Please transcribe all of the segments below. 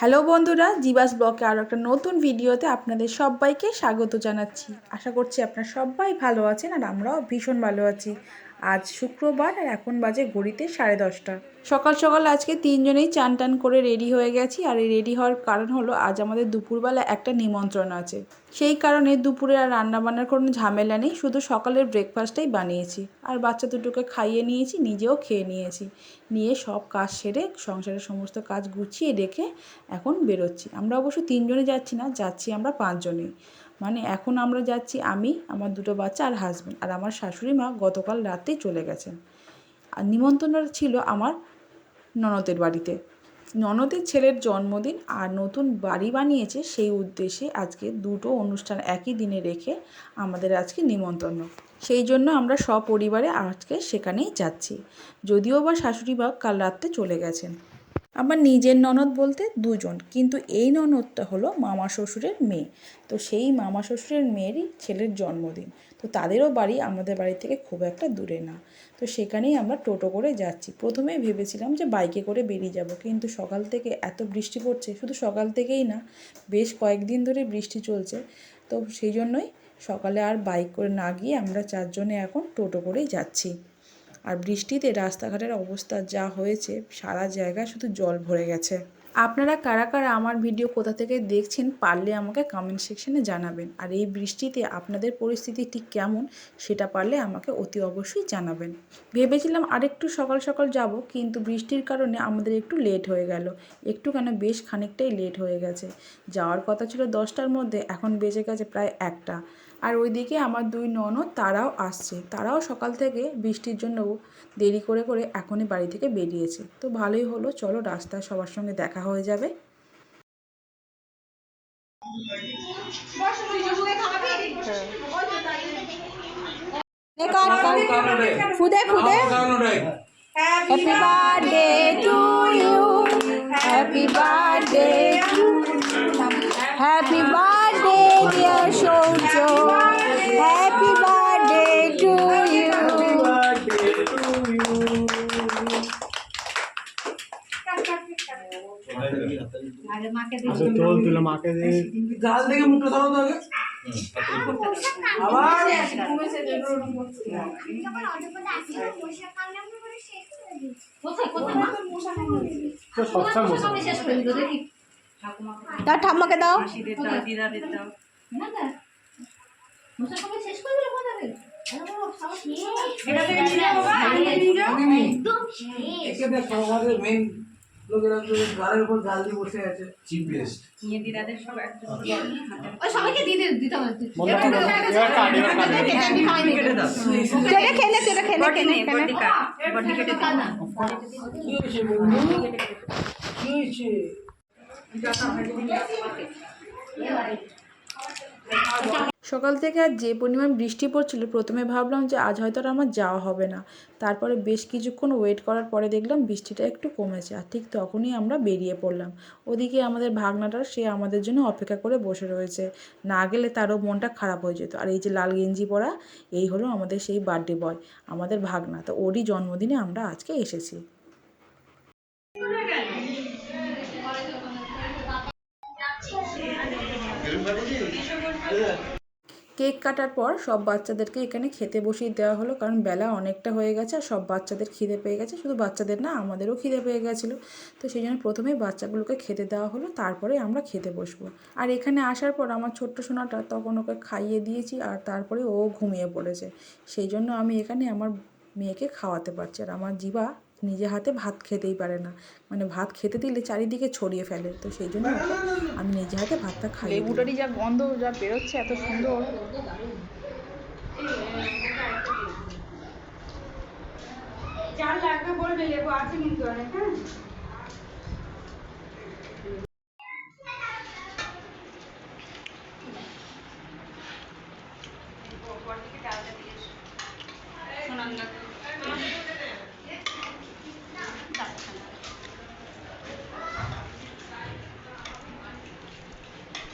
Hello বন্ধুরা, জিবাস ব্লকে আরও একটা নতুন ভিডিওতে আপনাদের সবাইকে স্বাগত জানাচ্ছি। আশা করছি আপনারা সবাই ভালো আছেন আর আমরাও ভীষণ ভালো আছি। আজ শুক্রবার আর এখন বাজে ঘড়িতে সাড়ে দশটা। সকাল সকাল আজকে তিনজনেই চান টান করে রেডি হয়ে গেছি আর এই রেডি হওয়ার কারণ হলো আজ আমাদের দুপুরবেলা একটা নিমন্ত্রণ আছে। সেই কারণে দুপুরে আর রান্নাবান্নার কোনো ঝামেলা নেই, শুধু সকালের ব্রেকফাস্টটাই বানিয়েছি। আর বাচ্চা দুটোকে খাইয়ে নিয়েছি, নিজেও খেয়ে নিয়েছি। নিয়ে সব কাজ সেরে সংসারের সমস্ত কাজ গুছিয়ে রেখে এখন বেরোচ্ছি। আমরা অবশ্য তিনজনে যাচ্ছি না, যাচ্ছি আমরা পাঁচজনেই। মানে এখন আমরা যাচ্ছি আমি, আমার দুটো বাচ্চা আর হাজব্যান্ড আর আমার শাশুড়ি মা গতকাল রাতেই চলে গেছেন। আর নিমন্ত্রণটা ছিল আমার ননদের বাড়িতে। ননদের ছেলের জন্মদিন আর নতুন বাড়ি বানিয়েছে সেই উদ্দেশ্যে আজকে দুটো অনুষ্ঠান একই দিনে রেখে আমাদের আজকে নিমন্ত্রণ। সেই জন্য আমরা সপরিবারে আজকে সেখানেই যাচ্ছি। যদিও বা শাশুড়ি বা কাল রাত্রে চলে গেছেন। আমার নিজের ননদ বলতে দুজন, কিন্তু এই ননদটা হলো মামা শ্বশুরের মেয়ে। তো সেই মামা শ্বশুরের মেয়েরই ছেলের জন্মদিন। তো তাদেরও বাড়ি আমাদের বাড়ি থেকে খুব একটা দূরে না। তো সেখানেই আমরা টোটো করে যাচ্ছি। প্রথমে ভেবেছিলাম যে বাইকে করে বেরিয়ে যাব, কিন্তু সকাল থেকে এত বৃষ্টি পড়ছে, শুধু সকাল থেকেই না, বেশ কয়েকদিন ধরে বৃষ্টি চলছে। তো সেই জন্যই সকালে আর বাইক করে না গিয়ে আমরা চারজনে এখন টোটো করেই যাচ্ছি। আর বৃষ্টিতে রাস্তাঘাটের অবস্থা যা হয়েছে, সারা জায়গায় শুধু জল ভরে গেছে। আপনারা কারা কারা আমার ভিডিও কোথা থেকে দেখছেন পারলে আমাকে কমেন্ট সেকশনে জানাবেন। আর এই বৃষ্টিতে আপনাদের পরিস্থিতি ঠিক কেমন, সেটা পারলে আমাকে অতি অবশ্যই জানাবেন। ভেবেছিলাম আরেকটু সকাল সকাল যাব, কিন্তু বৃষ্টির কারণে আমাদের একটু লেট হয়ে গেল। একটু কেন বেশ খানিকটাই লেট হয়ে গেছে। যাওয়ার কথা ছিল দশটার মধ্যে, এখন বেজে গেছে প্রায় একটা। আর ওইদিকে আমার দুই ননদ, তারাও আসছে। তারাও সকাল থেকে বৃষ্টির জন্য দেরি করে করে এখনই বাড়ি থেকে বেরিয়েছে। তো ভালোই হলো, চলো রাস্তায় সবার সঙ্গে দেখা হয়ে যাবে। খুদে খুদে happy birthday to you happy birthday to happy Shourya happy birthday to you আচ্ছা চল তুলে মাকে দিয়ে গাল থেকে মুখটা ধরো তো আগে আবার ঠাম্মাকে দাও। আমাদের মেন লোকেরা তো গালের উপর গাল দিয়ে বসে আছে। চিপ বেস্ট সবাইকে দিয়ে দিতে হবে। এবার কাট এবার কাট। এটা খেলে এটা খেলে খেলে। খেলে কি হয়েছে বন্ধু? কি হয়েছে? সকাল থেকে আর যে পরিমাণ বৃষ্টি পড়ছিল, প্রথমে ভাবলাম যে আজ হয়তো আর আমার যাওয়া হবে না। তারপরে বেশ কিছুক্ষণ ওয়েট করার পরে দেখলাম বৃষ্টিটা একটু কমেছে আর ঠিক তখনই আমরা বেরিয়ে পড়লাম। ওদিকে আমাদের ভাগনাটা, সে আমাদের জন্য অপেক্ষা করে বসে রয়েছে। না গেলে তারও মনটা খারাপ হয়ে যেত। আর এই যে লাল গেঞ্জি পরা, এই হলো আমাদের সেই বার্থডে বয় আমাদের ভাগনা। তো ওরই জন্মদিনে আমরা আজকে এসেছি। কেক কাটার পর সব বাচ্চাদেরকে এখানে খেতে বসিয়ে দেওয়া হলো, কারণ বেলা অনেকটা হয়ে গেছে আর সব বাচ্চাদের খিদে পেয়ে গেছে। শুধু বাচ্চাদের না, আমাদেরও খিদে পেয়ে গেছিল। তো সেই জন্য প্রথমেই বাচ্চাগুলোকে খেতে দেওয়া হলো, তারপরে আমরা খেতে বসবো। আর এখানে আসার পর আমার ছোট্ট সোনাটা তখন ওকে খাইয়ে দিয়েছি আর তারপরে ও ঘুমিয়ে পড়েছে। সেই জন্য আমি এখানে আমার মেয়েকে খাওয়াতে পারছি আর আমার জিবা নিজে হাতে ভাত খেতেই পারে না। মানে ভাত খেতে দিলে চারিদিকে ছড়িয়ে ফেলে। তো সেই জন্য আমি নিজে হাতে ভাতটা খাই লেবুটারই যা গন্ধ যা বেরোচ্ছে এত সুন্দর। চার লাগবে বলবে লেবু আছে কিন্তু অনেক হ্যাঁ?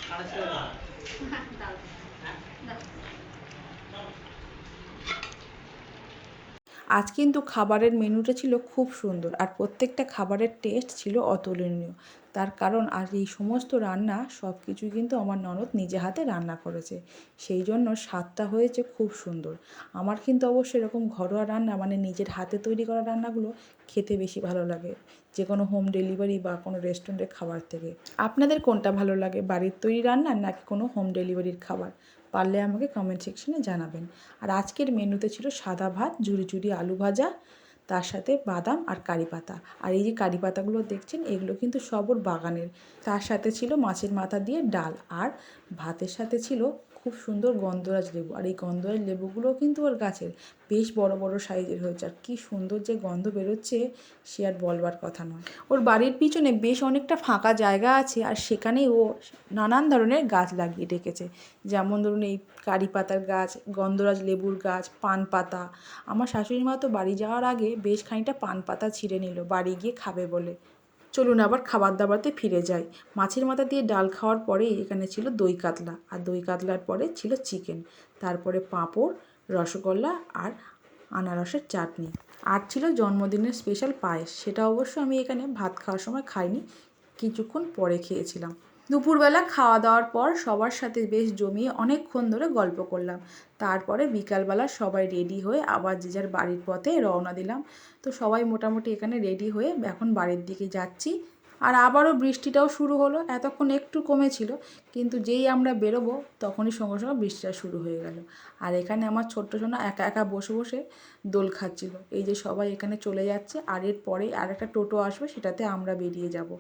查了车吗？来，আজ কিন্তু খাবারের মেনুটা ছিল খুব সুন্দর আর প্রত্যেকটা খাবারের টেস্ট ছিল অতুলনীয়। তার কারণ আর এই সমস্ত রান্না সব কিছুই কিন্তু আমার ননদ নিজে হাতে রান্না করেছে। সেই জন্য স্বাদটা হয়েছে খুব সুন্দর। আমার কিন্তু অবশ্য এরকম ঘরোয়া রান্না মানে নিজের হাতে তৈরি করা রান্নাগুলো খেতে বেশি ভালো লাগে যে কোনো হোম ডেলিভারি বা কোনো রেস্টুরেন্টের খাবার থেকে। আপনাদের কোনটা ভালো লাগে? বাড়ির তৈরি রান্না নাকি কোনো হোম ডেলিভারির খাবার? পারলে আমাকে কমেন্ট সেকশনে জানাবেন। আর আজকের মেনুতে ছিল সাদা ভাত, ঝুরি ঝুড়ি আলু ভাজা, তার সাথে বাদাম আর কারি পাতা। আর এই যে কারি পাতাগুলো দেখছেন, এগুলো কিন্তু সব ওর বাগানের। তার সাথে ছিল মাছের মাথা দিয়ে ডাল, আর ভাতের সাথে ছিল খুব সুন্দর গন্ধরাজ লেবু। আর এই গন্ধরাজ লেবুগুলোও কিন্তু ওর গাছের বেশ বড় বড় সাইজের হয়েছে। আর কী সুন্দর যে গন্ধ বেরোচ্ছে, সে আর বলবার কথা নয়। ওর বাড়ির পিছনে বেশ অনেকটা ফাঁকা জায়গা আছে, আর সেখানেই ও নানান ধরনের গাছ লাগিয়ে রেখেছে। যেমন ধরুন এই কারি পাতার গাছ, গন্ধরাজ লেবুর গাছ, পান পাতা। আমার শাশুড়ি মা তো বাড়ি যাওয়ার আগে বেশ খানিকটা পান পাতা ছিঁড়ে নিল, বাড়ি গিয়ে খাবে বলে। চলুন আবার খাবার দাবারতে ফিরে যাই। মাছের মাথা দিয়ে ডাল খাওয়ার পরে এখানে ছিল দই কাতলা। আর দই কাতলার পরে ছিল চিকেন। তারপরে পাঁপড়, রসগোল্লা আর আনারসের চাটনি। আর ছিল জন্মদিনের স্পেশাল পায়েস। সেটা অবশ্য আমি এখানে ভাত খাওয়ার সময় খাইনি। কিছুক্ষণ পরে খেয়েছিলাম। দুপুরবেলা খাওয়া দাওয়ার পর সবার সাথে বেশ জমিয়ে অনেকক্ষণ ধরে গল্প করলাম। তারপরে বিকালবেলা সবাই রেডি হয়ে আবার যে যার বাড়ির পথে রওনা দিলাম। তো সবাই মোটামুটি এখানে রেডি হয়ে এখন বাড়ির দিকে যাচ্ছি। আর আবারও বৃষ্টিটাও শুরু হলো, এতক্ষণ একটু কমেছিল, কিন্তু যেই আমরা বেরোবো তখনই সঙ্গে সঙ্গে বৃষ্টিটা শুরু হয়ে গেল। আর এখানে আমার ছোট্ট সোনা একা একা বসে বসে দোল খাচ্ছিল। এই যে সবাই এখানে চলে যাচ্ছে, আর এর পরেই আর একটা টোটো আসবে, সেটাতে আমরা বেরিয়ে যাব।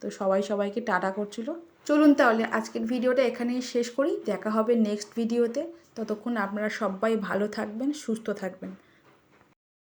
তো সবাই সবাইকে টাটা করছিল। চলুন তাহলে আজকের ভিডিওটা এখানেই শেষ করি। দেখা হবে নেক্সট ভিডিওতে ততক্ষণ আপনারা সবাই ভালো থাকবেন, সুস্থ থাকবেন।